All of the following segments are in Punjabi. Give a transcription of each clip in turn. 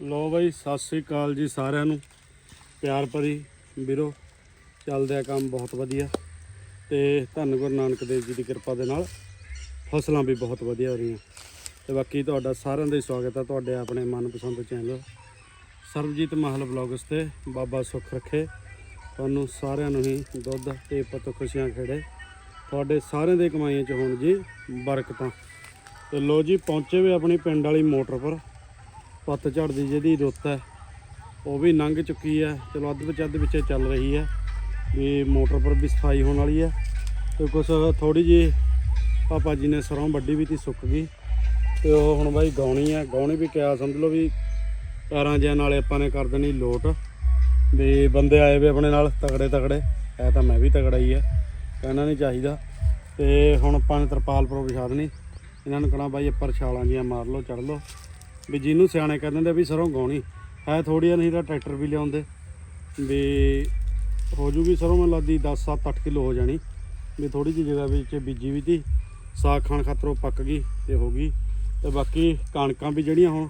ਲੋ ਬਾਈ, ਸਤਿ ਸ੍ਰੀ ਅਕਾਲ ਜੀ ਸਾਰਿਆਂ ਨੂੰ। ਪਿਆਰ ਭਰੀ ਵੀਰੋ, ਚੱਲਦਾ ਕੰਮ ਬਹੁਤ ਵਧੀਆ। ਤੇ ਧੰਨ ਗੁਰੂ ਨਾਨਕ ਦੇਵ ਜੀ ਦੀ ਕਿਰਪਾ ਦੇ ਨਾਲ ਫਸਲਾਂ ਵੀ ਬਹੁਤ ਵਧੀਆ ਹੋ ਰਹੀਆਂ। ਤੇ ਬਾਕੀ ਤੁਹਾਡਾ ਸਾਰਿਆਂ ਦਾ ਹੀ ਸਵਾਗਤ ਹੈ ਤੁਹਾਡੇ ਆਪਣੇ ਮਨਪਸੰਦ ਚੈਨਲ ਸਰਬਜੀਤ ਮਾਹਲ ਬਲੌਗਸ ਤੇ। ਬਾਬਾ ਸੁੱਖ ਰੱਖੇ। ਤੁਹਾਨੂੰ ਸਾਰਿਆਂ ਨੂੰ ਹੀ ਦੁੱਧ ਤੇ ਪਤ ਖੁਸ਼ੀਆਂ ਖੇੜੇ। ਤੁਹਾਡੇ ਸਾਰਿਆਂ ਦੇ ਕਮਾਈਆਂ ਚ ਹੋਣ ਜੀ ਬਰਕਤਾਂ। ਤੇ ਲੋ ਜੀ, ਪਹੁੰਚੇ ਵੀ ਆਪਣੀ ਪਿੰਡ ਵਾਲੀ ਮੋਟਰ ਪਰ। ਪੱਤਝੜ ਦੀ ਜਿਹਦੀ ਰੁੱਤ ਹੈ, ਉਹ ਵੀ ਲੰਘ ਚੁੱਕੀ ਹੈ। ਚਲੋ ਅੱਧ ਵਿੱਚ ਅੱਧ ਵਿੱਚ ਚੱਲ ਰਹੀ ਹੈ ਵੀ ਮੋਟਰ ਪਰ ਵੀ ਸਫ਼ਾਈ ਹੋਣ ਵਾਲੀ ਹੈ। ਤੇ ਕੁਛ ਥੋੜੀ ਜੀ ਪਾਪਾ ਜੀ ਨੇ ਸਰੋਂ ਵੱਡੀ ਵੀ ਤੀ, ਸੁੱਕ ਗਈ। ਤੇ ਉਹ ਹੁਣ ਬਾਈ ਗਾਉਣੀ ਹੈ। ਗਾਉਣੀ ਵੀ ਕਿਆ ਸਮਝ ਲਓ ਵੀ ਪੈਰਾਂ ਜਿਆਂ ਨਾਲੇ ਆਪਾਂ ਨੇ ਕਰ ਦੇਣੀ ਲੋਟ। ਵੀ ਬੰਦੇ ਆਏ ਵੇ ਆਪਣੇ ਨਾਲ ਤਗੜੇ ਤਗੜੇ। ਐ ਤਾਂ ਮੈਂ ਵੀ ਤਗੜਾ ਹੀ ਹੈ ਕਹਿਣਾ ਨਹੀਂ ਚਾਹੀਦਾ। ਤੇ ਹੁਣ ਆਪਾਂ ਨੇ ਤਰਪਾਲ ਪਰ ਵਿਛਾ ਦੇਣੀ। ਇਹਨਾਂ ਨੂੰ ਕਹਣਾ ਬਾਈ ਉੱਪਰ ਛਾਲਾਂ ਜੀਆਂ ਮਾਰ ਲਓ ਚੜ ਲਓ। ਵੀ ਜਿਹਨੂੰ ਸਿਆਣੇ ਕਹਿ ਦਿੰਦੇ ਵੀ ਸਰੋਂ ਗਾਉਣੀ। ਹੈ ਥੋੜੀ ਨਹੀਂ ਤਾਂ ਟਰੈਕਟਰ ਵੀ ਲਿਆਉਂਦੇ। ਵੀ ਹੋ ਜੂਗੀ ਸਰੋਂ, ਮੈਨੂੰ ਲੱਗਦੀ 10 7 8 ਕਿਲੋ ਹੋ ਜਾਣੀ। ਵੀ ਥੋੜੀ ਜਿਹੀ ਜਗ੍ਹਾ ਵਿੱਚ ਬੀਜੀ ਵੀ ਤੀ, ਸਾਗ ਖਾਣ ਖਾਤਰ ਉਹ ਪੱਕ ਗਈ ਤੇ ਹੋ ਗਈ। ਤੇ ਬਾਕੀ ਕਣਕਾਂ ਵੀ ਜਿਹੜੀਆਂ ਹੁਣ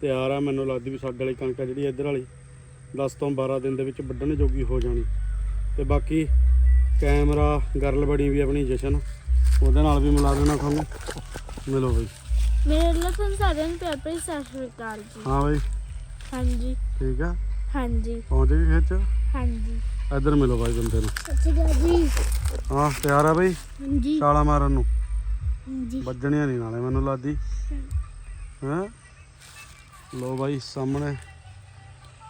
ਤਿਆਰ ਆ, ਮੈਨੂੰ ਲੱਗਦੀ ਵੀ ਸਾਡੇ ਵਾਲੀ ਕਣਕ ਆ ਜਿਹੜੀ ਇੱਧਰ ਵਾਲੀ 10 ਤੋਂ 12 ਦਿਨ ਦੇ ਵਿੱਚ ਵੱਢਣ ਜੋਗੀ ਹੋ ਜਾਣੀ। ਤੇ ਬਾਕੀ ਕੈਮਰਾ ਗਰਲ ਬੜੀ ਵੀ ਆਪਣੀ ਜਸ਼ਨ, ਉਹਦੇ ਨਾਲ ਵੀ ਮਿਲਾ ਦੇਣਾ ਤੁਹਾਨੂੰ। ਮਿਲੋ ਬਈ। ਮੇਰੇ ਵੱਲੋਂ ਤੁਹਾਨੂੰ ਸਾਰਿਆਂ ਨੂੰ ਪਿਆਰ ਭਰੀ ਸਤਿ ਸ਼੍ਰੀ ਅਕਾਲ ਜੀ ਹਾਂ ਬਈ। ਹਾਂਜੀ। ਠੀਕ ਆ? ਹਾਂਜੀ। ਪਹੁੰਚ ਗਏ ਖੇਤ ਚ? ਹਾਂਜੀ। ਇੱਧਰ ਮਿਲੋ ਬਾਈ ਬੰਦੇ ਨੂੰ ਸਤਿ ਸ਼੍ਰੀ ਅਕਾਲ ਜੀ। ਹਾਂ ਤਿਆਰ ਆ ਬਈ? ਹਾਂਜੀ। ਛਾਲਾ ਮਾਰਨ ਨੂੰ। ਹਾਂਜੀ। ਵੱਜਣੀਆਂ ਨਹੀਂ ਨਾਲੇ ਮੈਨੂੰ ਲੱਗਦੀ। ਹੈਂ? ਲੋ ਬਾਈ ਸਾਹਮਣੇ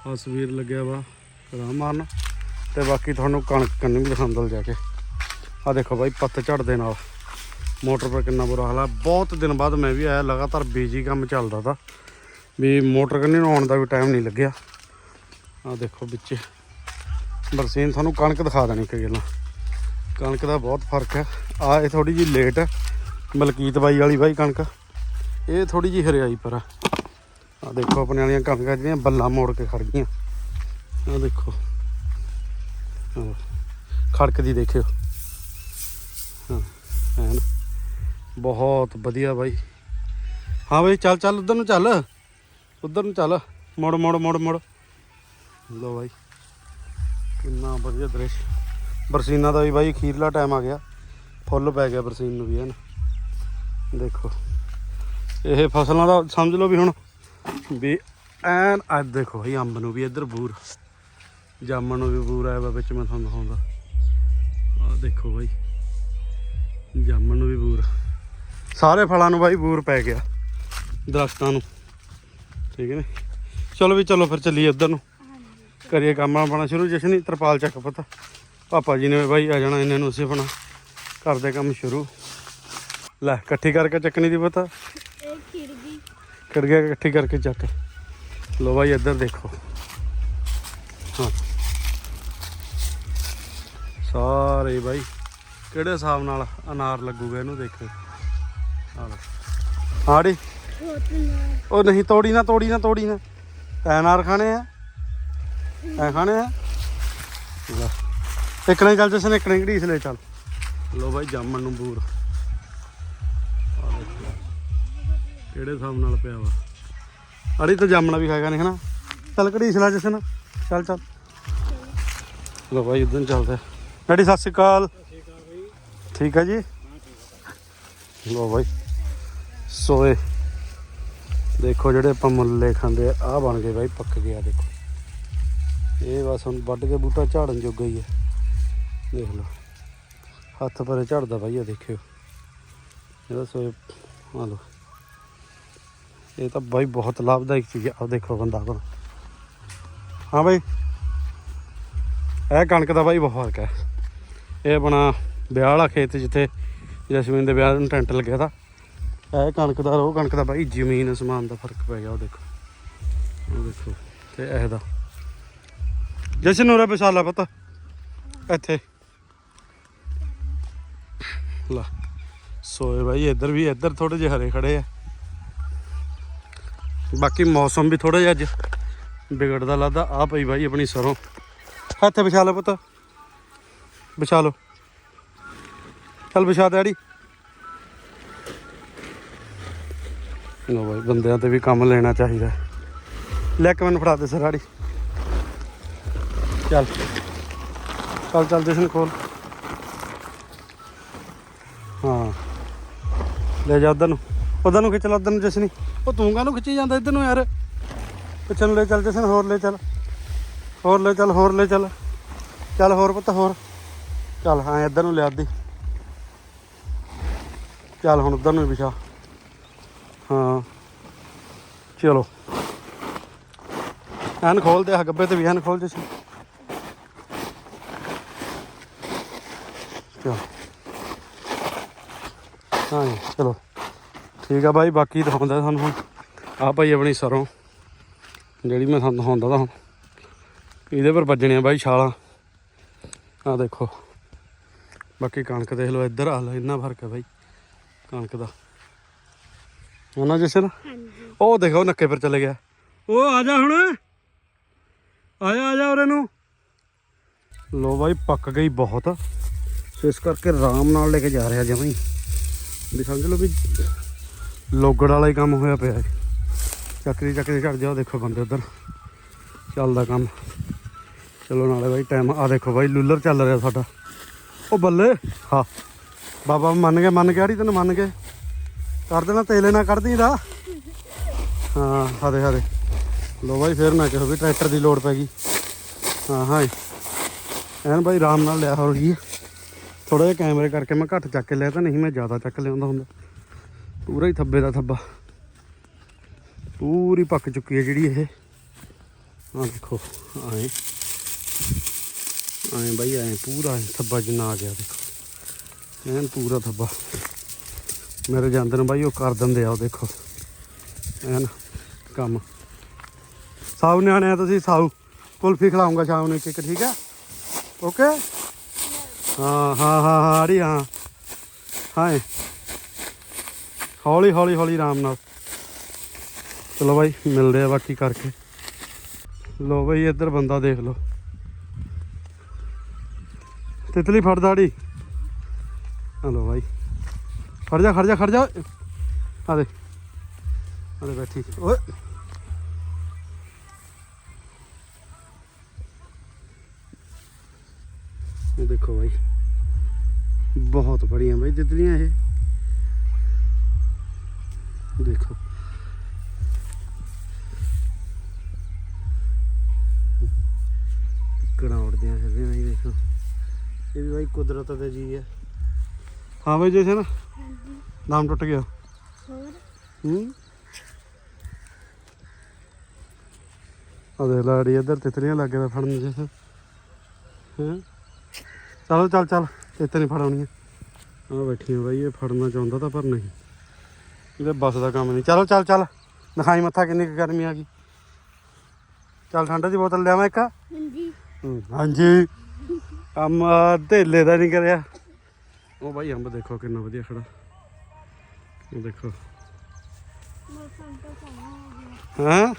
ਤਸਵੀਰ ਲੱਗਿਆ ਵਾ ਕਰਾਂ ਮਾਰਨ। ਤੇ ਬਾਕੀ ਤੁਹਾਨੂੰ ਕਣਕ ਕੰਨ ਵੀ ਦਿਖਾਉਂਦਾ ਜਾ ਕੇ। ਆ ਦੇਖੋ ਬਾਈ ਪੱਤ ਝੜਦੇ ਨਾਲ। ਮੋਟਰ ਪਰ ਕਿੰਨਾ ਬੁਰਾ ਹਾਲ ਆ। ਬਹੁਤ ਦਿਨ ਬਾਅਦ ਮੈਂ ਵੀ ਆਇਆ, ਲਗਾਤਾਰ ਬੀਜੀ ਕੰਮ ਚੱਲਦਾ ਤਾ। ਵੀ ਮੋਟਰ ਕੰਨੀ ਨੂੰ ਆਉਣ ਦਾ ਵੀ ਟਾਈਮ ਨਹੀਂ ਲੱਗਿਆ। ਆ ਦੇਖੋ ਵਿੱਚ। ਬਰਸੀਨ ਤੁਹਾਨੂੰ ਕਣਕ ਦਿਖਾ ਦੇਣੀ ਕਿ ਗੱਲਾਂ। ਕਣਕ ਦਾ ਬਹੁਤ ਫ਼ਰਕ ਹੈ। ਆ ਇਹ ਥੋੜੀ ਜਿਹੀ ਲੇਟ ਹੈ। ਮਲਕੀਤ ਬਾਈ ਵਾਲੀ ਬਾਈ ਕਣਕ। ਇਹ ਥੋੜੀ ਜਿਹੀ ਹਰਿਆਈ ਪਰ ਆ। ਆਹ ਦੇਖੋ ਆਪਣੇ ਵਾਲੀਆਂ ਕਣਕਾਂ ਜਿਹੜੀਆਂ ਬੱਲਾਂ ਮੋੜ ਕੇ ਖੜ ਗਈਆਂ। ਆ ਦੇਖੋ। ਖੜਕਦੀ ਦੇਖਿਓ। ਹਾਂ, ਐਨ। ਬਹੁਤ ਵਧੀਆ ਬਾਈ। ਹਾਂ ਬਾਈ, ਚੱਲ ਚੱਲ, ਉਧਰ ਨੂੰ ਚੱਲ। ਉਧਰ ਨੂੰ ਚੱਲ। ਮੋੜ ਮੋੜ ਮੋੜ ਮੋੜ। ਲੋ ਬਾਈ, ਕਿੰਨਾ ਵਧੀਆ ਦ੍ਰਿਸ਼। ਬਰਸੀਨਾ ਦਾ ਵੀ ਬਾਈ, ਅਖੀਰਲਾ ਟਾਈਮ ਆ ਗਿਆ। ਫੁੱਲ ਪੈ ਗਿਆ ਬਰਸੀਨ ਨੂੰ ਵੀ ਹਨ ਦੇਖੋ। ਇਹ ਫਸਲਾਂ ਦਾ ਸਮਝ ਲਓ ਵੀ ਹੁਣ ਵੀ ਐਨ ਅੱਜ ਦੇਖੋ ਭਾਈ ਅੰਬ ਨੂੰ ਵੀ ਇੱਧਰ ਬੂਰ। ਜਾਮਣ ਨੂੰ ਵੀ ਬੂਰ ਆਇਆ ਵਾ ਵਿੱਚ, ਮੈਂ ਤੁਹਾਨੂੰ ਦਿਖਾਉਂਦਾ। ਆਹ ਦੇਖੋ ਭਾਈ ਜਾਮਣ ਨੂੰ ਵੀ ਬੂਰ। ਸਾਰੇ ਫਲਾਂ ਨੂੰ ਬਾਈ ਬੂਰ ਪੈ ਗਿਆ। ਦਰਖਤਾਂ ਨੂੰ। ਠੀਕ ਹੈ ਨੇ? ਚਲੋ ਵੀ ਚਲੋ ਫਿਰ ਚੱਲੀਏ ਉੱਧਰ ਨੂੰ। ਕਰੀਏ ਕੰਮ ਆਪਣਾ ਸ਼ੁਰੂ। ਜਸ਼ਨੀ ਤਰਪਾਲ ਚੱਕ ਪਤਾ। ਪਾਪਾ ਜੀ ਨੇ ਬਾਈ ਆ ਜਾਣਾ, ਇਹਨਾਂ ਨੂੰ ਅਸੀਂ ਆਪਣਾ ਕਰਦੇ ਕੰਮ ਸ਼ੁਰੂ। ਲੈ, ਇਕੱਠੀ ਕਰਕੇ ਚੱਕਣੀ ਦੀ ਪਤਾ। ਇਹ ਖੀਰ ਗਈ ਗਿਆ ਇਕੱਠੀ ਕਰਕੇ ਚੱਕ। ਲੋ ਬਾਈ ਇੱਧਰ ਦੇਖੋ। ਹਾਂ। ਸਾਰੇ ਬਾਈ ਕਿਹੜੇ ਹਿਸਾਬ ਨਾਲ ਅਨਾਰ ਲੱਗੂਗਾ ਇਹਨੂੰ ਦੇਖੋ। ਆੜੀ। ਉਹ ਨਹੀਂ ਤੋੜੀ ਨਾ ਤੋੜੀ ਨਾ ਤੋੜੀ ਨਾ। ਐ ਅਨਾਰ ਖਾਣੇ ਆ। ਐ ਖਾਣੇ ਆ। ਇੱਕ ਨੇ ਚੱਲ ਜਸਨ ਇੱਕ ਨੇ ਘੜੀਸ ਲੈ ਚੱਲ। ਲੋ ਭਾਈ ਜਾਮਣ ਨੂੰ ਬੂਰ। ਕਿਹੜੇ ਹਿਸਾਬ ਨਾਲ ਪਿਆ ਵਾ। ਅੜੀ ਤਾਂ ਜਾਮਣਾ ਵੀ ਖਾਏਗਾ ਨਹੀਂ ਹਨਾ? ਚੱਲ ਘੜੀਸ ਲੈ ਜਸਨ। ਚੱਲ ਚੱਲ। ਲੋ ਭਾਈ ਉਦੋਂ ਚੱਲਦਾ ਡੈਡੀ ਸਤਿ ਸ਼੍ਰੀ ਅਕਾਲ। ਠੀਕ ਹੈ ਜੀ? ਲੋ ਭਾਈ ਸੋਏ ਦੇਖੋ ਜਿਹੜੇ ਆਪਾਂ ਮੁੱਲੇ ਖਾਂਦੇ ਆ, ਆਹ ਬਣ ਗਏ ਬਾਈ ਪੱਕ ਗਿਆ ਦੇਖੋ। ਇਹ ਬਸ ਹੁਣ ਵੱਢ ਕੇ ਬੂਟਾ ਝਾੜਨ ਜੋਗਾ ਹੀ ਹੈ ਦੇਖ ਲਓ। ਹੱਥ ਪਰੇ ਝੜਦਾ ਬਾਈ ਆ ਦੇਖਿਓ। ਇਹਦਾ ਸੋਏ ਆ ਲਓ। ਇਹ ਤਾਂ ਬਾਈ ਬਹੁਤ ਲਾਭਦਾਇਕ ਚੀਜ਼ ਆ, ਆਹ ਦੇਖੋ ਬੰਦਾ ਕੋਲ ਹਾਂ ਬਾਈ। ਇਹ ਕਣਕ ਦਾ ਬਾਈ ਬਹੁਤ ਫ਼ਰਕ ਹੈ। ਇਹ ਆਪਣਾ ਵਿਆਹ ਵਾਲਾ ਖੇਤ ਜਿੱਥੇ ਜਸਮੀਨ ਦੇ ਵਿਆਹ ਨੂੰ ਟੈਂਟ ਲੱਗਿਆ ਤਾ। ਇਹ ਕਣਕ ਦਾ ਉਹ ਕਣਕ ਦਾ ਬਾਈ ਜ਼ਮੀਨ ਅਸਮਾਨ ਦਾ ਫ਼ਰਕ ਪੈ ਗਿਆ, ਉਹ ਦੇਖੋ। ਉਹ ਦੇਖੋ, ਤੇ ਇਹ ਦਾ। ਜਸ਼ਨ ਹੋਰਾ ਵਿਸ਼ਾਲਾ ਪਤਾ, ਇੱਥੇ। ਲਾ, ਸੋਏ ਬਾਈ, ਇੱਧਰ ਵੀ, ਇੱਧਰ ਥੋੜੇ ਜਿਹੇ ਹਰੇ ਖੜੇ ਆ। ਬਾਕੀ ਮੌਸਮ ਵੀ ਥੋੜਾ ਜਿਹਾ ਅੱਜ ਵਿਗੜਦਾ ਲੱਗਦਾ ਆ ਪਈ ਬਾਈ ਆਪਣੀ ਸਰੋਂ। ਇੱਥੇ ਵਿਛਾ ਲਓ ਪੁੱਤ, ਵਿਛਾ ਲਓ। ਚੱਲ ਵਿਛਾ ਦੇ ਆੜੀ ਲੋ ਬਾਈ, ਬੰਦਿਆਂ ਤੇ ਵੀ ਕੰਮ ਲੈਣਾ ਚਾਹੀਦਾ। ਲੈ ਇੱਕ ਮੈਨੂੰ ਫੜਾ ਦੇ ਸਰਾੜੀ। ਚੱਲ। ਚੱਲ ਚੱਲ ਜਸ਼ਨ ਕੋਲ ਹਾਂ। ਲੈ ਜਾ ਉਧਰ ਨੂੰ। ਉਧਰ ਨੂੰ ਖਿੱਚ ਲਾ, ਉਧਰ ਨੂੰ ਜਸ਼ਨੀ। ਉਹ ਤੂੰ ਕਾਹਨੂੰ ਖਿੱਚੀ ਜਾਂਦਾ ਇੱਧਰ ਨੂੰ ਯਾਰ? ਪਿੱਛੇ ਨੂੰ ਲੈ ਚੱਲ ਜਸ਼ਨ, ਹੋਰ ਲੈ ਚੱਲ। ਹੋਰ ਲੈ ਚੱਲ, ਹੋਰ ਲੈ ਚੱਲ। ਚੱਲ ਹੋਰ ਪੁੱਤ, ਹੋਰ। ਚੱਲ, ਹਾਂ, ਇੱਧਰ ਨੂੰ ਲਿਆ ਦੀ ਚੱਲ, ਹੁਣ ਉਧਰ ਨੂੰ ਵੀ ਵਿਛਾ ਹਾਂ। ਚਲੋ। ਐਨ ਖੋਲ ਦੇ ਆ, ਗੱਬੇ ਤੇ ਵੀ ਐਨ ਖੋਲ ਸੀ। ਚਲੋ। ਹਾਂ ਚਲੋ। ਠੀਕ ਆ ਬਾਈ, ਬਾਕੀ ਦਿਖਾਉਂਦਾ ਤੁਹਾਨੂੰ ਹੁਣ। ਆ ਭਾਈ ਆਪਣੀ ਸਰੋਂ, ਜਿਹੜੀ ਮੈਂ ਤੁਹਾਨੂੰ ਦਿਖਾਉਂਦਾ ਤਾਂ ਹੁਣ। ਇਹਦੇ ਪਰ ਵੱਜਣੇ ਆ ਬਾਈ ਛਾਲਾਂ। ਆ ਦੇਖੋ। ਬਾਕੀ ਕਣਕ ਦੇਖ ਲਓ, ਇੱਧਰ ਆ ਲੈ ਇੰਨਾ ਫ਼ਰਕ ਹੈ ਬਾਈ। ਕਣਕ ਦਾ। ਉਹਨਾਂ ਜਸ਼ਨ ਹਾਂਜੀ। ਉਹ ਦੇਖੋ ਨੱਕੇ ਪਰ ਚਲੇ ਗਿਆ। ਉਹ ਆ ਜਾ ਹੁਣ। ਆ ਜਾ ਆ ਜਾ ਉਰੇ ਨੂੰ। ਲੋ ਬਾਈ ਪੱਕ ਗਈ ਬਹੁਤ। ਸੋ ਇਸ ਕਰਕੇ ਆਰਾਮ ਨਾਲ ਲੈ ਕੇ ਜਾ ਰਿਹਾ ਜਮਾਂ ਹੀ। ਵੀ ਸਮਝ ਲਓ ਵੀ ਲੋਗੜ ਵਾਲਾ ਹੀ ਕੰਮ ਹੋਇਆ ਪਿਆ ਹੈ। ਚੱਕਰੀ ਚੱਕਰੀ ਝੜ ਜਾ ਉਹ ਦੇਖੋ ਬੰਦੇ ਉਧਰ। ਚੱਲਦਾ ਕੰਮ। ਚਲੋ ਨਾਲੇ ਬਾਈ ਟਾਈਮ ਆ ਦੇਖੋ ਬਾਈ ਲੂਲਰ ਚੱਲ ਰਿਹਾ ਸਾਡਾ। ਉਹ ਬੱਲੇ ਹਾਂ। ਬਾਬਾ ਮੰਨ ਗਿਆ ਮੰਨ ਗਿਆ ੜੀ ਤੈਨੂੰ ਮੰਨ ਕੇ ਕਰ ਦੇਣਾ, ਤੇਲੇ ਨਾ ਕੱਢਦੀ ਦਾ ਹਾਂ ਹਾਦੇ ਹਾਦੇ ਲੋ ਬਾਈ, ਫੇਰ ਨਾ ਕਹੋ ਵੀ ਟਰੈਕਟਰ ਦੀ ਲੋੜ ਪੈ ਗਈ। ਹਾਂ ਹਾਂ। ਐਨ ਬਾਈ, ਆਰਾਮ ਨਾਲ ਲਿਆ ਹੋ ਗਈ ਥੋੜਾ ਜਿਹਾ ਕੈਮਰੇ ਕਰਕੇ ਮੈਂ ਘੱਟ ਚੱਕ ਕੇ ਲਿਆ, ਤਾਂ ਨਹੀਂ ਮੈਂ ਜ਼ਿਆਦਾ ਚੱਕ ਲਿਆਉਂਦਾ ਹੁੰਦਾ। ਪੂਰਾ ਹੀ ਥੱਬੇ ਦਾ ਥੱਬਾ। ਪੂਰੀ ਪੱਕ ਚੁੱਕੀ ਹੈ ਜਿਹੜੀ ਇਹ। ਆ ਦੇਖੋ, ਆਏ। ਆਏ ਬਾਈ, ਆਏ। ਪੂਰਾ ਥੱਬਾ ਜਿੰਨਾ ਆ ਗਿਆ, ਦੇਖੋ। ਐਨ ਪੂਰਾ ਥੱਬਾ। ਮੇਰੇ ਜਾਂਦੇ ਨੂੰ ਬਾਈ, ਉਹ ਕਰ ਦਿੰਦੇ ਆ, ਉਹ ਦੇਖੋ। ਐਨ ਕੰਮ। ਸਾਊ ਨਿਆਣੇ ਆ ਤੁਸੀਂ ਸਾਊ ਕੁਲਫੀ ਖਿਲਾਉਂਗਾ ਸ਼ਾਮ ਨੂੰ ਇੱਕ ਇੱਕ ਠੀਕ ਹੈ ਓਕੇ? ਹਾਂ ਹਾਂ ਹਾਂ ਹਾਂ ਅੜੀ ਹਾਂ। ਹਾਂ ਹੌਲੀ ਹੌਲੀ ਹੌਲੀ, ਆਰਾਮ ਨਾਲ। ਚਲੋ ਬਾਈ, ਮਿਲਦੇ ਆ ਬਾਕੀ ਕਰਕੇ। ਲੋ ਬਾਈ, ਇੱਧਰ ਬੰਦਾ ਦੇਖ ਲਓ। ਤਿਤਲੀ ਫੜਦਾ ਅੜੀ ਹਲੋ ਬਾਈ। ਖੜ ਜਾ ਖੜ ਜਾ ਖੜ ਜਾ। ਆ ਦੇ ਆ ਦੇ ਬੈਠੀ। ਓਏ। ਇਹ ਦੇਖੋ ਬਾਈ। ਬਹੁਤ ਬੜੀਆਂ ਬਾਈ ਤਿਤਲੀਆਂ ਇਹ। ਦੇਖੋ। ਕਿਹੜਾ ਉੜਦੀਆਂ ਫਿਰਦੀਆਂ ਇਹ ਵੀ ਬਾਈ ਕੁਦਰਤ ਦੇ ਜੀ ਹੈ ਹਾਂ ਬਾਈ ਜੈਸੇ ਨਾ? ਨਾਮ ਟੁੱਟ ਗਿਆ। ਹੋਰ? ਹੂੰ? ਆ ਦੇ ਲਾੜੀ ਇੱਧਰ ਤਿਤਲੀਆਂ ਲੱਗੇ ਵੇ ਫੜਨ ਜਿਸ ਹਾਂ? ਚਲੋ ਚੱਲ ਚੱਲ ਇੱਥੇ ਨਹੀਂ ਫੜਾਉਣੀਆਂ। ਆ ਬੈਠੀਆਂ ਬਾਈ ਇਹ ਫੜਨਾ ਚਾਹੁੰਦਾ ਤਾਂ ਪਰ ਨਹੀਂ। ਇਹਦੇ ਬੱਸ ਦਾ ਕੰਮ ਨਹੀਂ। ਚਲੋ ਚੱਲ ਚੱਲ ਦਿਖਾਈ ਮੱਥਾ ਕਿੰਨੀ ਕੁ ਗਰਮੀ ਆ ਗਈ। ਚੱਲ ਠੰਡੇ ਦੀ ਬੋਤਲ ਲਿਆਵਾਂ ਇੱਕ। ਹਾਂਜੀ। ਹਾਂਜੀ। ਕੰਮ ਢੇਲੇ ਦਾ ਨਹੀਂ ਕਰਿਆ। ਉਹ ਬਾਈ, ਅੰਬ ਦੇਖੋ ਕਿੰਨਾ ਵਧੀਆ ਖੜਾ। ਉਹ ਦੇਖੋ। ਮੌਸਮ ਸੋਹਣਾ ਹੋ?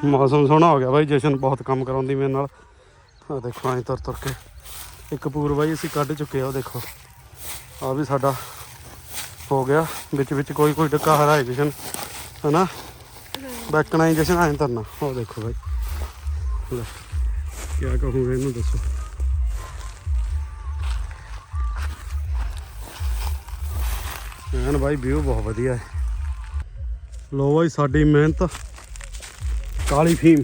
ਗਿਆ ਮੌਸਮ ਸੋਹਣਾ ਹੋ ਗਿਆ ਬਾਈ, ਜਸ਼ਨ ਬਹੁਤ ਕੰਮ ਕਰਾਉਂਦੀ ਮੇਰੇ ਨਾਲ। ਆ ਦੇਖੋ, ਐਂ ਤੁਰ ਤੁਰ ਕੇ। ਇੱਕ ਪੂਰ ਬਾਈ ਅਸੀਂ ਕੱਢ ਚੁੱਕੇ ਆ, ਉਹ ਦੇਖੋ। ਆ ਵੀ ਸਾਡਾ ਹੋ ਗਿਆ। ਵਿੱਚ ਵਿੱਚ ਕੋਈ ਕੋਈ ਡੱਕਾ ਹਰਾ ਜਸ਼ਨ, ਹਨਾ? ਬੈਕਣਾ ਹੀ ਜਸ਼ਨ, ਐਂ ਤਰਨਾ। ਉਹ ਦੇਖੋ ਬਾਈ। ਲੈ ਕੀ ਕਹੂੰਗਾ ਇਹਨੂੰ ਦੱਸੋ। ਐਨ ਬਾਈ ਵਿਊ ਬਹੁਤ ਵਧੀਆ ਹੈ। ਲੋ ਬਾਈ ਸਾਡੀ ਮਿਹਨਤ। ਕਾਲੀ ਫੀਮ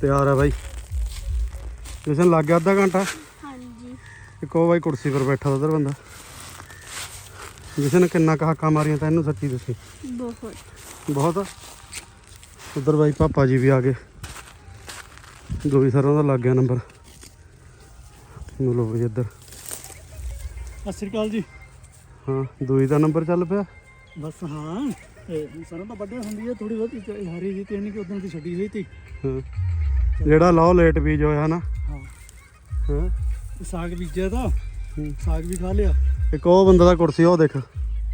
ਤਿਆਰ ਹੈ ਬਾਈ। ਜਸ਼ਨ ਲੱਗ ਗਿਆ ਅੱਧਾ ਘੰਟਾ? ਹਾਂਜੀ। ਇੱਕ ਉਹ ਬਾਈ ਕੁਰਸੀ ਪਰ ਬੈਠਾ ਉਧਰ ਬੰਦਾ। ਜਸ਼ਨ ਕਿੰਨਾ ਕੁ ਹੱਕਾ ਮਾਰੀਆਂ ਤਾਂ ਇਹਨੂੰ ਸੱਚੀ ਦੱਸੀ? ਬਹੁਤ। ਬਹੁਤ ਉਧਰ ਬਾਈ ਪਾਪਾ ਜੀ ਵੀ ਆ ਗਏ। ਦੋਈ ਸਰਾਂ ਦਾ ਲੱਗ ਗਿਆ ਨੰਬਰ ਮਿਲੋ ਬਈ ਇੱਧਰ। ਸਤਿ ਸ੍ਰੀ ਅਕਾਲ ਜੀ। ਹਾਂ ਦੋਈ ਦਾ ਨੰਬਰ ਚੱਲ ਪਿਆ। ਬਸ ਹਾਂ ਇਹ ਸਰੋਂ ਤਾਂ ਵੱਡੇ ਹੁੰਦੀ ਹੈ ਥੋੜੀ ਬਹੁਤੀ ਹਰੀ ਜੀ ਤੇ ਨਹੀਂ ਕਿ ਉਦੋਂ ਦੀ ਛੱਡੀ ਹੋਈ ਤੀ। ਹਾਂ ਜਿਹੜਾ ਲਾਓ ਲੇਟ ਬੀਜ ਹੋਇਆ ਨਾ। ਹਾਂ। ਸਾਗ ਬੀਜਿਆ ਤਾਂ। ਸਾਗ ਵੀ ਖਾ ਲਿਆ। ਇੱਕ ਉਹ ਬੰਦਾ ਦਾ ਕੁਰਸੀ ਉਹ ਦੇਖ।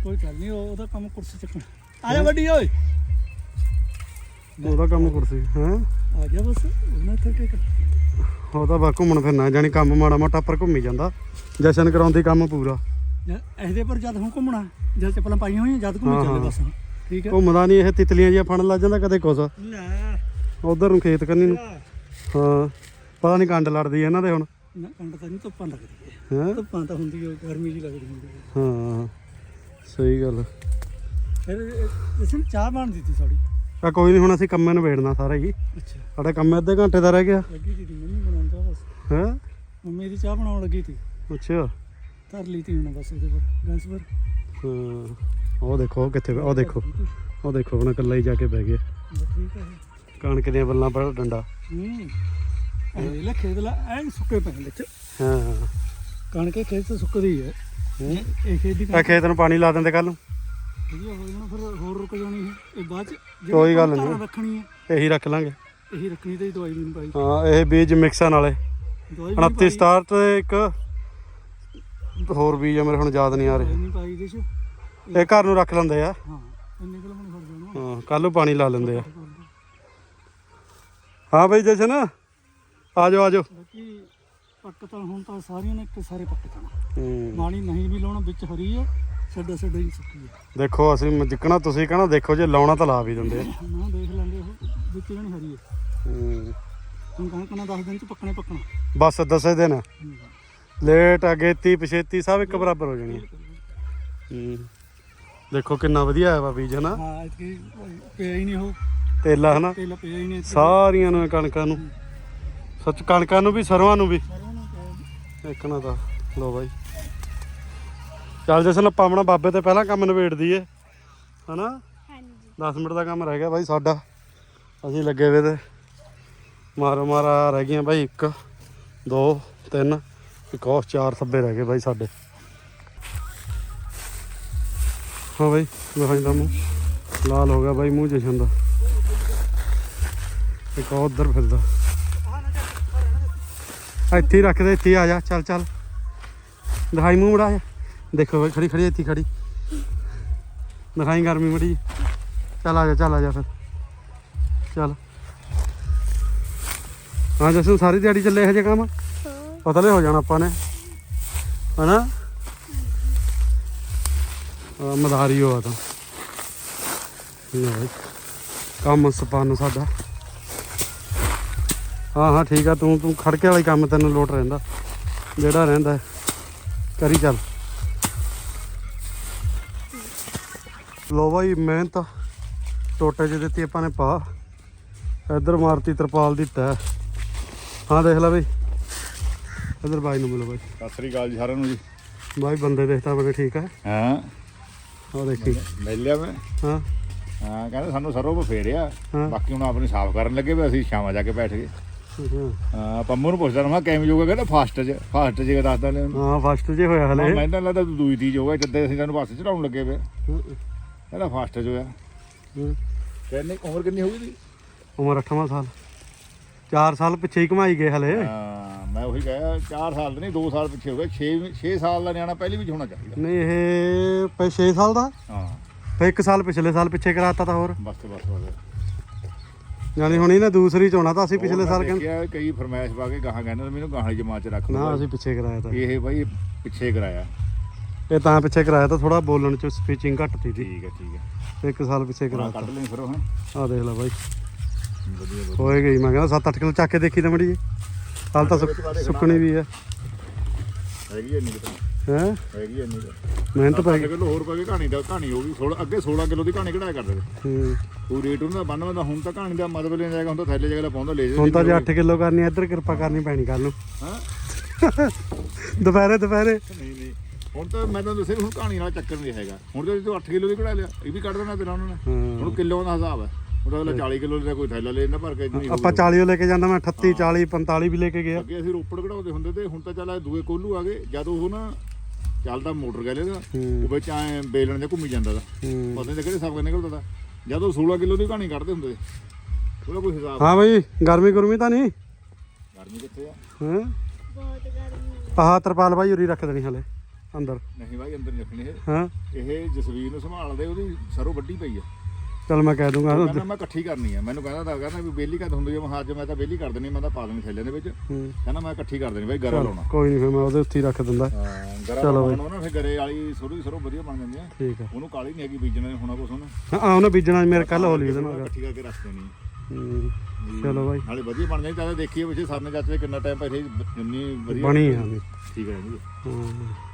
ਕੋਈ ਗੱਲ ਨਹੀਂ ਉਹ- ਉਹਦਾ ਕੰਮ ਕੁਰਸੀ ਚੱਕਣਾ। ਆ ਜਾ ਵੱਡੀ ਓਏ। ਉਹਦਾ ਕੰਮ ਕੁਰਸੀ ਹਾਂ? ਆ ਗਿਆ ਬਸ ਉਹਨਾਂ ਤੇ ਟਿਕ ਉਹ ਤਾਂ ਬਾ ਘੁੰਮਣ ਫਿਰਨਾ ਜਾਨੀ ਕੰਮ ਮਾੜਾ ਮੋਟਾ ਪਰ ਘੁੰਮੀ ਜਾਂਦਾ। ਜਸ਼ਨ ਕਰਾਉਂਦੀ ਕੰਮ ਪੂਰਾ। ਇਹਦੇ ਪਰ ਜਦ ਹੁਣ ਘੁੰਮਣਾ ਜਦ ਚੱਪਲਾਂ ਪਾਈਆਂ ਹੋਈਆਂ ਜਦ ਹਾਂ, ਘੁੰਮੀ ਚੱਲੇ ਹਾਂ। ਬਸ ਠੀਕ ਹੈ? ਘੁੰਮਦਾ ਨਹੀਂ ਇਹ ਤਿਤਲੀਆਂ ਜਿਹੀਆਂ ਫੜਨ ਲੱਗ ਜਾਂਦਾ ਕਦੇ ਕੁਛ। ਲੈ ਉਧਰ ਨੂੰ ਖੇਤ ਕੰਨੀ ਨੂੰ। ਹਾਂ ਪਤਾ ਨਹੀਂ ਕੰਡ ਲੜਦੀ ਇਹਨਾਂ ਦੇ ਹੁਣ। ਨਾ ਕੰਡ ਤਾਂ ਨਹੀਂ ਧੁੱਪਾਂ ਲੱਗਦੀ ਹੈ। ਹੈ? ਧੁੱਪਾਂ ਤਾਂ ਹੁੰਦੀ ਹੈ ਗਰਮੀ ਜੀ ਲੱਗਦੀ ਹੁੰਦੀ ਹੈ। ਹਾਂ ਸਹੀ ਗੱਲ। ਫਿਰ ਇਸ ਨੇ ਚਾਹ ਬਣ ਦਿੱਤੀ ਸਾਡੀ। ਆ ਕੋਈ ਨਹੀਂ ਹੁਣ ਅਸੀਂ ਕੰਮੇ ਨੂੰ ਵੇੜਨਾ ਸਾਰਾ ਹੀ ਅੱਛਾ। ਸਾਡਾ ਕੰਮ ਅੱਧੇ ਘੰਟੇ ਦਾ ਰਹਿ ਗਿਆ। ਲੱਗੀ ਸੀ ਮੰਮੀ ਬਣਾਉਣ ਚਾਹ ਬਸ। ਹੈ? ਮੰਮੀ ਦੀ ਚਾਹ ਬਣਾਉਣ ਲੱਗੀ ਸੀ ਅੱਛਾ। ਧਰ ਲਈ ਤੀ ਹੁਣ ਬਸ ਇਹਦੇ ਪਰ ਗੈਸ ਪਰ। ਹਾਂ ਉਹ ਦੇਖੋ ਉਹ ਕਿੱਥੇ ਉਹ ਦੇਖੋ ਉਹ ਦੇਖੋ ਹੁਣ ਇਕੱਲਾ ਹੀ ਜਾ ਕੇ ਬਹਿ ਗਿਆ। ਬਸ ਠੀਕ ਹੈ ਕਣਕ ਦੀਆਂ ਬੱਲਾਂ ਪਰ ਡੰਡਾ। ਹੂੰ ਇਹ ਲੈ ਖੇਤ ਲਾ ਐਨ ਸੁੱਕੇ ਪਏ ਵਿੱਚ। ਹਾਂ। ਕਣਕ ਇਹ ਖੇਤ ਤੋਂ ਸੁੱਕਦੀ ਹੈ। ਇਹ ਖੇਤ ਦੀ ਆ ਖੇਤ ਨੂੰ ਪਾਣੀ ਲਾ ਦਿੰਦੇ ਕੱਲ ਨੂੰ। ਵਧੀਆ ਹੋ ਜਾਣਾ ਫਿਰ ਹੋਰ ਰੁਕ ਜਾਣੀ ਹੈ ਇਹ ਬਾਅਦ ਚ ਜਿਹੜੀ ਕੋਈ ਗੱਲ ਨਹੀਂ। ਰੱਖਣੀ ਹੈ ਇਹੀ ਰੱਖ ਲਾਂਗੇ। ਇਹੀ ਰੱਖਣੀ ਤੇ ਦਵਾਈ ਵੀ ਨਹੀਂ ਪਾਈ। ਹਾਂ ਇਹ ਬੀਜ ਮਿਕਸਾਂ ਨਾਲੇ। ਦਵਾਈ ਵੀ ਨਹੀਂ 29 ਸਟਾਰ ਤੇ ਇੱਕ ਹੋਰ ਬੀਜ ਆ ਮੇਰੇ ਹੁਣ ਯਾਦ ਨਹੀਂ ਆ ਰਹੇ। ਦਵਾਈ ਨਹੀਂ ਪਾਈ ਇਹਦੇ ਚ? ਇਹ ਘਰ ਨੂੰ ਰੱਖ ਲੈਂਦੇ ਆ। ਹਾਂ ਇੰਨੇ ਕਿਲੋ ਮਨ ਫੜ ਜਾਣਾ ਹਾਂ ਕੱਲ ਨੂੰ ਪਾਣੀ ਲਾ ਲੈਂਦੇ ਆ। ਹਾਂ ਬਈ ਜਸ਼ਨ ਆ ਜਾਓ ਆ ਜਾਓ ਬਾਕੀ ਪੱਕ ਤਾਂ ਹੁਣ ਤਾਂ ਸਾਰੀਆਂ ਨੇ ਇੱਕ ਸਾਰੇ ਪੱਕ ਜਾਣਾ ਹੂੰ। ਮਾਣੀ ਨਹੀਂ ਵੀ ਲਾਉਣਾ ਵਿੱਚ ਹਰੀ ਹੈ ਛੱਡਾ ਛੱਡਾ ਹੀ ਸੁੱਕੀ ਹੈ ਦੇਖੋ ਅਸੀਂ ਮ- ਜਿੱਕਣਾ ਤੁਸੀਂ ਕਹਣਾ ਦੇਖੋ ਜੇ ਲਾਉਣਾ ਤਾਂ ਲਾ ਵੀ ਦਿੰਦੇ ਆ। ਨਾ ਦੇਖ ਲੈਂਦੇ ਉਹ ਵਿੱਚ ਜਣੀ ਹਰੀ ਹੈ ਹੂੰ। ਹੁਣ ਕਹਾਂ ਕਣਾ 10 ਦਿਨ ਚ ਪੱਕਣੇ ਪੱਕਣਾ। ਬਸ ਦਸੇ ਦਿਨ। ਹੂੰ। ਲੇਟ ਅਗੇਤੀ ਪਛੇਤੀ ਸਭ ਇੱਕ ਬਰਾਬਰ ਹੋ ਜਾਣੀ ਹੂੰ। ਦੇਖੋ ਕਿੰਨਾ ਵਧੀਆ ਆਇਆ ਵਾ ਬੀਜ ਹਨਾ? ਹਾਂ ਇਤਕੀ ਪਿਆ ਹੀ ਨਹੀਂ ਉਹ। ਤੇਲਾ ਹਨਾ? ਤੇਲ ਪਿਆ ਹੀ ਨਹੀਂ। ਸਾਰੀਆਂ ਨੂੰ ਕਣਕਾਂ ਨੂੰ। ਸੱਚ ਕਣਕਾਂ ਨੂੰ ਵੀ ਸਰਵਾਂ ਨੂੰ ਵੀ। ਨਾ ਤਾਂ ਲੋ ਬਾਈ। ਚੱਲ ਜਸਨ ਆਪਾਂ ਆਪਣਾ ਬਾਬੇ ਤੇ ਪਹਿਲਾਂ ਕੰਮ ਨਿਬੇੜ ਦਈਏ ਹਨਾ? ਹਾਂਜੀ। 10 ਮਿੰਟ ਦਾ ਕੰਮ ਰਹਿ ਗਿਆ ਬਾਈ ਸਾਡਾ। ਅਸੀਂ ਲੱਗੇ ਵੇ ਤੇ। ਮਾਰੋ ਮਾਰਾ ਰਹਿ ਗਈਆਂ ਬਾਈ 1 2 3 ਇੱਕ ਹੋਰ ਚਾਰ ਸੱਬੇ ਰਹਿ ਗਏ ਬਾਈ ਸਾਡੇ। ਹਾਂ ਬਾਈ ਦਿਖਾਈ ਦਾ ਮੂੰਹ ਲਾਲ ਹੋ ਗਿਆ ਬਾਈ ਮੂੰਹ ਜਸ਼ਨ ਦਾ। ਇੱਕ ਹੋਰ ਉਧਰ ਫਿਰਦਾ। ਇੱਥੇ ਰੱਖ ਦੇ, ਇੱਥੇ ਆ ਜਾ, ਚੱਲ ਚੱਲ। ਦਿਖਾਈ ਮੂੰਹ ਮੜਾ ਦੇਖੋ ਬਾਈ, ਖੜੀ ਖੜੀ, ਇੱਥੇ ਖੜੀ। ਦਿਖਾਈ ਗਰਮੀ ਮੜੀ ਚੱਲ ਆ ਜਾ, ਚੱਲ ਆ ਜਾ ਫਿਰ। ਚੱਲ। ਹਾਂ ਜਸਨ, ਸਾਰੀ ਦਿਹਾੜੀ ਚੱਲੇ ਹਜੇ ਕੰਮ? ਪਤਲੇ ਹੋ ਜਾਣਾ ਆਪਾਂ ਨੇ। ਹਨਾ? ਆ ਮਧਾਰੀ ਹੋਆ ਤਾਂ। ਲੈ ਬਈ। ਕੰਮ ਸਪਨ ਸਾਡਾ। ਹਾਂ ਹਾਂ, ਠੀਕ ਆ, ਤੂੰ ਤੂੰ ਖੜਕੇ ਵਾਲਾ ਕੰਮ ਤੈਨੂੰ ਲੋਟ ਰਹਿੰਦਾ। ਜਿਹੜਾ ਰਹਿੰਦਾ ਕਰੀ ਚੱਲ। ਲੋ ਬਾਈ, ਮਿਹਨਤ। ਟੋਟੇ ਜਿਹੇ ਦਿੱਤੀ ਆਪਾਂ ਨੇ ਪਾ। ਇੱਧਰ ਮਾਰਤੀ ਤਰਪਾਲ ਦੀ ਤੈ। ਹਾਂ, ਦੇਖ ਲੈ ਬਈ। ਇੱਧਰ ਬਾਈ ਨੂੰ ਮਿਲੋ ਬਾਈ। ਸਤਿ ਸ੍ਰੀ ਅਕਾਲ ਜੀ ਸਾਰਿਆਂ ਨੂੰ ਜੀ। ਬਾਈ ਬੰਦੇ ਦੇਖਦਾ ਬੜੇ ਠੀਕ ਹੈ ਹਾਂ। ਉਹ ਦੇਖੀ। ਮਿਲ ਲਿਆ ਮੈਂ। ਹਾਂ। ਹਾਂ ਕਹਿੰਦੇ ਸਾਨੂੰ ਸਰੋਂ ਫੇਰਿਆ। ਬਾਕੀ ਹੁਣ ਆਪਣੀ ਸਾਫ਼ ਕਰਨ ਲੱਗੇ ਵੀ ਅਸੀਂ ਸ਼ਾਮਾਂ ਜਾ ਕੇ ਬੈਠ ਗਏ। ਹਾਂ ਪੰਮੂ ਨੂੰ ਪੁੱਛਦਾ ਰਹਾ ਕਿਵੇਂ ਜੋਗਾ ਕਹਿੰਦਾ ਫਾਸਟ ਚ ਫਾਸਟ ਚ ਦੱਸਦਾ ਲੈ ਹਾਂ ਫਸਟ ਜੇ ਹੋਇਆ ਹਲੇ। ਮੈਂ ਤਾਂ ਲੱਗਦਾ ਤੂੰ ਦੂਈ ਤੀਜ ਹੋਗਾ ਜਦ ਅਸੀਂ ਤੈਨੂੰ ਬੱਸ ਚੜਾਉਣ ਲੱਗੇ ਵੇ। ਕਹਿੰਦਾ ਫਾਸਟ ਚ ਹੋਇਆ। ਕਹਿੰਦੇ ਉਮਰ ਕਿੰਨੀ ਹੋ ਗਈ ਦੀ ਉਮਰ 8ਵਾਂ ਸਾਲ। 4 ਸਾਲ ਪਿੱਛੇ ਹੀ ਕਮਾਈ ਗਏ ਹਲੇ। ਹਾਂ। ਮੈਂ ਉਹੀ ਕਹਿਆ 4 ਸਾਲ ਨਹੀਂ 2 ਸਾਲ ਪਿੱਛੇ ਹੋ ਗਏ 6 6 ਸਾਲ ਦਾ ਨਿਆਣਾ ਪਹਿਲੀ ਵਿੱਚ ਹੋਣਾ ਚਾਹੀਦਾ। ਨਹੀਂ ਇਹ ਪੈ 6 ਸਾਲ ਦਾ? ਹਾਂ। ਫੇ 1 ਸਾਲ ਪਿਛਲੇ ਸਾਲ ਪਿੱਛੇ ਕਰਾਤਾ ਤਾਂ ਹੋਰ। ਬਸ ਬਸ ਬਸ। ਯਾਨੀ ਹੁਣ ਇਹਨੇ ਦੂਸਰੀ ਚ ਹੋਣਾ ਤਾਂ ਅਸੀਂ ਪਿਛਲੇ ਸਾਲ ਕਹਿੰਦੇ ਕਈ ਫਰਮਾਇਸ਼ ਪਾ ਕੇ ਗਾਹਾਂ ਕਹਿੰਦੇ ਮੈਨੂੰ ਗਾਹਾਂ ਜਮਾਤ ਚ ਰੱਖ ਨਾ ਅਸੀਂ ਪਿੱਛੇ ਕਰਾਇਆ ਤਾਂ। ਇਹ ਬਾਈ ਪਿੱਛੇ ਕਰਾਇਆ। ਇਹ ਤਾਂ ਪਿੱਛੇ ਕਰਾਇਆ ਤਾਂ ਥੋੜਾ ਬੋਲਣ ਚ ਸਪੀਚਿੰਗ ਘੱਟ ਤੀ ਦੀ ਠੀਕ ਹੈ ਠੀਕ ਹੈ। 1 ਸਾਲ ਪਿੱਛੇ ਕਰਾ ਕਰਾਤਾ। ਕੱਢ ਲਈ ਫਿਰ ਉਹ ਹੈਂ। ਆ ਦੇਖ ਲੈ ਬਾਈ। ਹੋਏ ਗਈ ਮੈਂ ਕਹਿੰਦਾ 7-8 ਕਿਲੋ ਚੱਕ ਕੇ ਦੇਖੀ ਤਾਂ ਮੜੀ ਹਾਲ ਤਾਂ ਸੁੱਕ- ਸੁੱਕਣੀ ਵੀ ਹੈ ਹੈਗੀ ਐ ਨਹੀਂ ਕਿਤਾ ਹੈ? ਹੈਗੀ ਐ ਨਹੀਂ ਮਿਹਨਤ ਪੈ ਗਈ। ਕਿਲੋ ਹੋਰ ਪਾ ਕੇ ਕਹਾਣੀ ਦਾ ਕਹਾਣੀ ਹੋ ਗਈ। 16 ਅੱਗੇ 16 ਕਿਲੋ ਦੀ ਕਹਾਣੀ ਕਢਾਇਆ ਕਰਦੇ ਹੂੰ। ਉਹ ਰੇਟ ਉਹਨਾਂ ਦਾ ਬੰਨ੍ਹਵਾ ਦਾ ਹੁਣ ਤਾਂ ਕਹਾਣੀ ਦਾ ਮਤਲਬ ਲੈ ਜਾਏਗਾ ਹੁਣ ਤਾਂ ਥੈਲੇ ਜਗ੍ਹਾ ਪਾਉਂਦਾ ਲੈ ਹੁਣ ਤਾਂ ਜੇ 8 ਕਿਲੋ ਕਰਨੀ ਹੈ, ਇੱਧਰ ਕਿਰਪਾ ਕਰਨੀ ਪੈਣੀ ਕੱਲ ਨੂੰ। ਹਾਂ? ਦੁਪਹਿਰੇ ਦੁਪਹਿਰੇ। ਨਹੀਂ ਨਹੀਂ। ਹੁਣ ਤਾਂ ਮੈਂ ਤਾਂ ਦੱਸਿਆ ਵੀ ਹੁਣ ਕਹਾਣੀ ਨਾਲ ਚੱਕਰ ਨਹੀਂ ਹੈਗਾ। ਹੁਣ ਤਾਂ ਤੂੰ 8 ਕਿਲੋ ਦੀ ਕਢਾ ਲਿਆ ਇਹ ਵੀ ਕੱਢ ਦੇਣਾ ਤੇਰਾ ਉਹਨਾਂ ਨੇ। ਹਾਂ। ਹੁਣ ਕਿਲੋ ਦਾ ਹਿਸਾਬ ਹੈ। ਉਹ ਤਾਂ ਅਗਲਾ 40 ਕਿਲੋ ਦਾ ਕੋਈ ਥੈਲਾ ਲੈ ਜਾਂਦਾ ਭਰ ਕੇ ਨਹੀਂ ਆਪਾਂ 40 ਲੈ ਕੇ ਜਾਂਦਾ ਮੈਂ 38 40 45 ਵੀ ਲੈ ਕੇ ਗਿਆ। ਅੱਗੇ ਅਸੀਂ ਰੋਪੜ ਕਢਾਉਂਦੇ ਹੁੰਦੇ ਤੇ ਹੁਣ ਤਾਂ ਚੱਲ ਆਹ ਦੂਏ ਕੋਲੂ ਆ ਗਏ ਜਦ ਉਹ ਨਾ ਚੱਲਦਾ ਮੋਟਰ ਗੈਲੇ ਦਾ ਹੂੰ। ਉਹ ਵਿੱਚ ਐ ਬੇਲਣ ਜਿਹਾ ਘੁੰਮੀ ਜਾਂਦਾ ਦਾ ਹੂੰ। ਪਤਾ ਨਹੀਂ ਕਿਹੜੇ ਹਿਸਾਬ ਨਾਲ ਨਿਕਲਦਾ ਤਾ। ਜਦ ਉਹ 16 ਕਿਲੋ ਦੀ ਕਹਾਣੀ ਕੱਢਦੇ ਹੁੰਦੇ ਸੀ ਉਹਦਾ ਕੋਈ ਹਿਸਾਬ ਹਾਂ ਬਈ ਗਰਮੀ ਗੁਰਮੀ ਤਾਂ ਨਹੀਂ? ਗਰਮੀ ਕਿੱਥੇ ਆ? ਹਾਂ? ਬਹੁਤ ਗਰਮੀ ਆਹ ਤਰਪਾਲ ਬਾਈ ਉਰੀ ਰੱਖ ਦੇਣੀ ਹਲੇ ਅੰਦਰ। ਨਹੀਂ ਭਾਈ ਅੰਦਰ ਨਹੀਂ ਰੱਖਣੀ ਇਹ। ਹਾਂ? ਇਹ ਜਸਵੀਰ ਨੂੰ ਸੰਭਾਲਦੇ ਉਹਦੀ ਸਰੋਂ ਵੱਡੀ ਪਈ ਆ। ਚਲ ਮੈਂ ਕਹਿ ਦੂੰਗਾ। ਕਹਿੰਦਾ ਮੈਂ ਇਕੱਠੀ ਕਰਨੀ ਆ। ਮੈਨੂੰ ਕਹਿੰਦਾ ਤਾਂ ਕਹਿੰਦਾ ਵੀ ਬੇਲੀ ਕਦ ਹੁੰਦੀ ਆ? ਮੈਂ ਕਿਹਾ ਅੱਜ ਮੈਂ ਤਾਂ ਬੇਲੀ ਕਰ ਦੇਣੀ ਮੈਂ ਤਾਂ ਪਾ ਦੇਣੀ ਥੈਲੇ ਦੇ ਵਿੱਚ। ਹੂੰ। ਕਹਿੰਦਾ ਮੈਂ ਇਕੱਠੀ ਕਰ ਦੇਣੀ ਬਾਈ ਗਰਾ ਲਾਉਣਾ। ਕੋਈ ਨਹੀਂ ਫਿਰ ਮੈਂ ਉਹਦੇ ਉੱਤੇ ਹੀ ਰੱਖ ਦਿੰਦਾ। ਹਾਂ ਗਰਾ। ਲਾਉਣਾ ਨਾ ਫਿਰ ਗਰੇ ਵਾਲੀ ਸਰੋਂ ਦੀ ਸਰੋਂ ਵਧੀਆ ਬਣ ਜਾਂਦੀ ਆ। ਠੀਕ ਆ। ਉਹਨੂੰ ਕਾਲੀ ਨਹੀਂ ਹੈਗੀ ਬੀਜਣ ਹੋਣਾ ਕੁਛ ਉਹਨੇ। ਹਾਂ ਉਹਨੇ ਬੀਜਣਾ ਮੇਰੇ ਕੱਲ ਹੋਲੀ ਉਹਦੇ ਨਾਲ। ਇਕੱਠੀ ਕਰਕੇ ਰੱਖ ਦੇਣੀ ਹੂੰ, ਚਲੋ ਬਾਈ। ਨਾਲੇ ਵਧੀਆ ਬਣ ਜਾਂਦੀ ਤਾਂ ਦੇਖੀਏ ਪਿੱਛੇ ਸਰਨੇ ਚਾਚੇ ਕਿੰਨਾ ਟਾਈਮ ਪਹਿਲੇ ਜਿੰਨੀ ਵਧੀਆ ਬਣੀ ਆ ਠੀਕ ਹੈ ਜੀ। ਹਾਂ।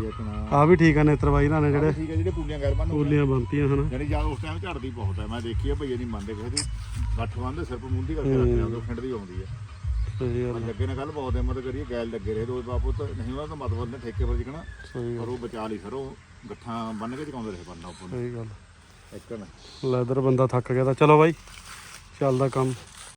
ਆਪਣਾ ਆ ਵੀ ਠੀਕ ਆ ਨੇਤਰ ਬਾਈ ਨਾਲ ਨੇ ਜਿਹੜੇ ਠੀਕ ਹੈ ਜਿਹੜੇ ਪੂਲੀਆਂ ਗੈਰ ਬੰਨ ਪੂਲੀਆਂ ਬੰਤੀਆਂ ਹਨ। ਜਿਹੜੀ ਜਾਂ ਉਸ ਟਾਈਮ ਝੜਦੀ ਬਹੁਤ ਹੈ ਮੈਂ ਦੇਖੀ ਆ ਭਈਏ ਨਹੀਂ ਮੰਨਦੇ ਕਿਸੇ ਦੀ ਗੱਠ ਬੰਨਦੇ ਸਿਰ ਪਰ ਮੁੰਦੀ ਕਰਕੇ ਰੱਖਦੇ ਆਉਂਦੇ ਖਿੰਡ ਦੀ ਆਉਂਦੀ ਹੈ ਸਹੀ ਗੱਲ ਮੈਂ ਲੱਗੇ ਨੇ ਕੱਲ ਬਹੁਤ ਹਿੰਮਤ ਕਰੀਏ ਗੈਲ ਲੱਗੇ ਰਹੇ ਦੋ ਬਾਪੂ ਤਾਂ ਨਹੀਂ ਉਹਨਾਂ ਦਾ ਮਤਲਬ ਨੇ ਠੇਕੇ ਪਰ ਜਿਕਣਾ। ਸਹੀ ਪਰ ਉਹ ਬਚਾ ਲਈ ਸਰ ਉਹ ਗੱਠਾਂ ਬੰਨ ਕੇ ਚਕਾਉਂਦੇ ਰਹੇ ਬੰਨਾ ਉੱਪਰ ਸਹੀ ਗੱਲ ਇੱਕ ਨਾ। ਲੈਦਰ ਬੰਦਾ ਥੱਕ ਗਿਆ ਤਾਂ ਚਲੋ ਬਾਈ ਚੱਲਦਾ ਕੰਮ।